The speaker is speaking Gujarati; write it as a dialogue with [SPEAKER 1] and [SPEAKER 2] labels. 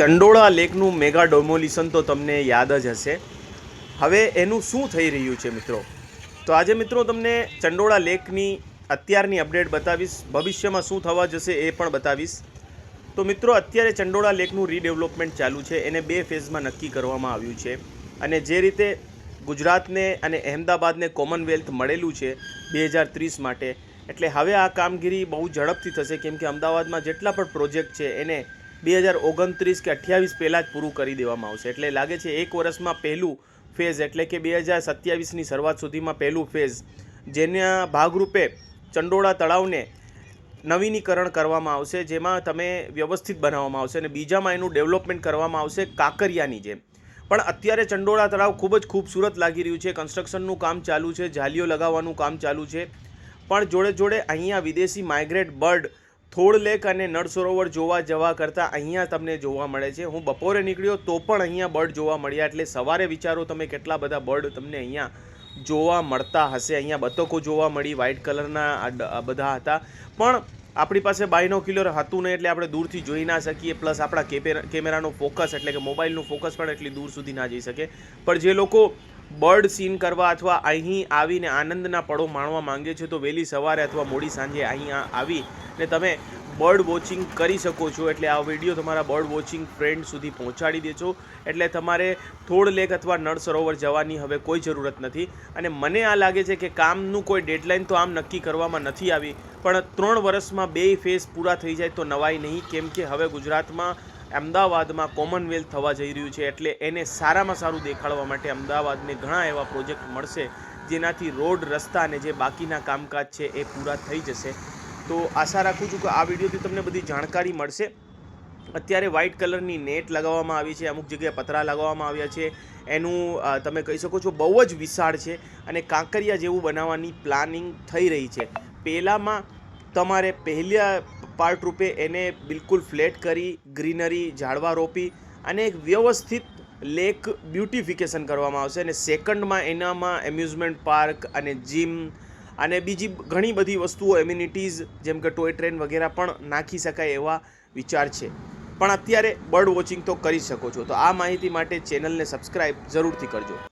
[SPEAKER 1] ચંડોળા લેકનું મેગા ડોમોલિશન તો તમને યાદ જ હશે. હવે એનું શું થઈ રહ્યું છે મિત્રો? તો આજે મિત્રો તમને ચંડોળા લેકની અત્યારની અપડેટ બતાવીશ. ભવિષ્યમાં શું થવા જશે એ પણ બતાવીશ. તો મિત્રો, અત્યારે ચંડોળા લેકનું રીડેવલપમેન્ટ ચાલુ છે. એને બે ફેઝમાં નક્કી કરવામાં આવ્યું છે. અને જે રીતે ગુજરાતને અને અહેમદાબાદને કોમનવેલ્થ મળેલું છે બે હજાર ત્રીસ માટે. એટલે હવે આ કામગીરી બહુ ઝડપથી થશે. કેમ કે અમદાવાદમાં જેટલા પણ પ્રોજેક્ટ છે, એને બે હજાર ઓગણત્રીસ કે અઠ્યાવીસ પહેલાં જ પૂરું કરી દેવામાં આવશે. એટલે લાગે છે એક વર્ષમાં પહેલું ફેઝ, એટલે કે બે હજાર સત્યાવીસની શરૂઆત સુધીમાં પહેલું ફેઝ, જેના ભાગરૂપે ચંડોળા તળાવને નવીનીકરણ કરવામાં આવશે, જેમાં તમે વ્યવસ્થિત બનાવવામાં આવશે અને બીજામાં એનું ડેવલપમેન્ટ કરવામાં આવશે કાંકરિયાની જેમ. પણ અત્યારે ચંડોળા તળાવ ખૂબ જ ખૂબસૂરત લાગી રહ્યું છે, કન્સ્ટ્રક્શનનું કામ ચાલુ છે, જાલીઓ લગાવવાનું કામ ચાલુ છે. પણ જોડે જોડે અહીંયા વિદેશી માઇગ્રેટ બર્ડ થોડ લેક અને નળ સરોવર જોવા જવા કરતાં અહીંયા તમને જોવા મળે છે. હું બપોરે નીકળ્યો તો પણ અહીંયા બર્ડ જોવા મળ્યા, એટલે સવારે વિચારો તમે કેટલા બધા બર્ડ તમને અહીંયા જોવા મળતા હશે. અહીંયા બતકો જોવા મળી વ્હાઇટ કલરના બધા હતા. પણ આપણી પાસે બાયનોક્યુલર હતું નહીં, એટલે આપણે દૂરથી જોઈ ના શકીએ. પ્લસ આપણા કેમેરાનો ફોકસ, એટલે કે મોબાઈલનું ફોકસ પણ એટલી દૂર સુધી ના જઈ શકે. પણ જે લોકો બર્ડ સીન કરવા અથવા અહીં આવીને આનંદના પળો માણવા માંગે છે, તો વહેલી સવારે અથવા મોડી સાંજે અહીંયા આવી ને તમે બર્ડ વોચિંગ કરી શકો છો. એટલે આ વીડિયો તમારા બર્ડ વોચિંગ ફ્રેન્ડ સુધી પહોંચાડી દેજો. એટલે તમારે થોડ લેક અથવા નળ સરોવર જવાની હવે કોઈ જરૂરત નથી. અને મને આ લાગે છે કે કામનું કોઈ ડેડલાઇન તો આમ નક્કી કરવામાં નથી આવી. પણ ત્રણ વર્ષમાં બે ફેઝ પૂરા થઈ જાય તો નવાઈ નહીં. કેમ કે હવે ગુજરાતમાં અમદાવાદમાં કોમનવેલ્થ થવા જઈ રહ્યું છે એટલે એને સારામાં સારું દેખાડવા માટે અમદાવાદને ઘણા એવા પ્રોજેક્ટ મળશે જેનાથી રોડ, રસ્તા અને જે બાકીના કામકાજ છે એ પૂરા થઈ જશે. તો આશા રાખું છું કે આ વિડીયોથી તમને બધી જાણકારી મળશે. અત્યારે વ્હાઇટ કલરની નેટ લગાવવામાં આવી છે, અમુક જગ્યાએ પતરા લગાવવામાં આવ્યા છે. એનું તમે કહી શકો છો, બહુ જ વિશાળ છે અને કાંકરિયા જેવું બનાવવાની પ્લાનિંગ થઈ રહી છે. પહેલાંમાં તમારે પહેલા પાર્ટ રૂપે એને બિલકુલ ફ્લેટ કરી, ગ્રીનરી, ઝાડવા રોપી અને એક વ્યવસ્થિત લેક બ્યુટિફિકેશન કરવામાં આવશે. અને સેકન્ડમાં એનામાં એમ્યુઝમેન્ટ પાર્ક અને જીમ અને બીજી ઘણી બધી વસ્તુઓ, એમ્યુનિટીઝ, જેમ કે ટોય ટ્રેન વગેરે પણ નાખી શકાય એવા વિચાર છે. પણ અત્યારે બર્ડ વોચિંગ તો કરી શકો છો. તો આ માહિતી માટે ચેનલને સબસ્ક્રાઈબ જરૂરથી કરજો.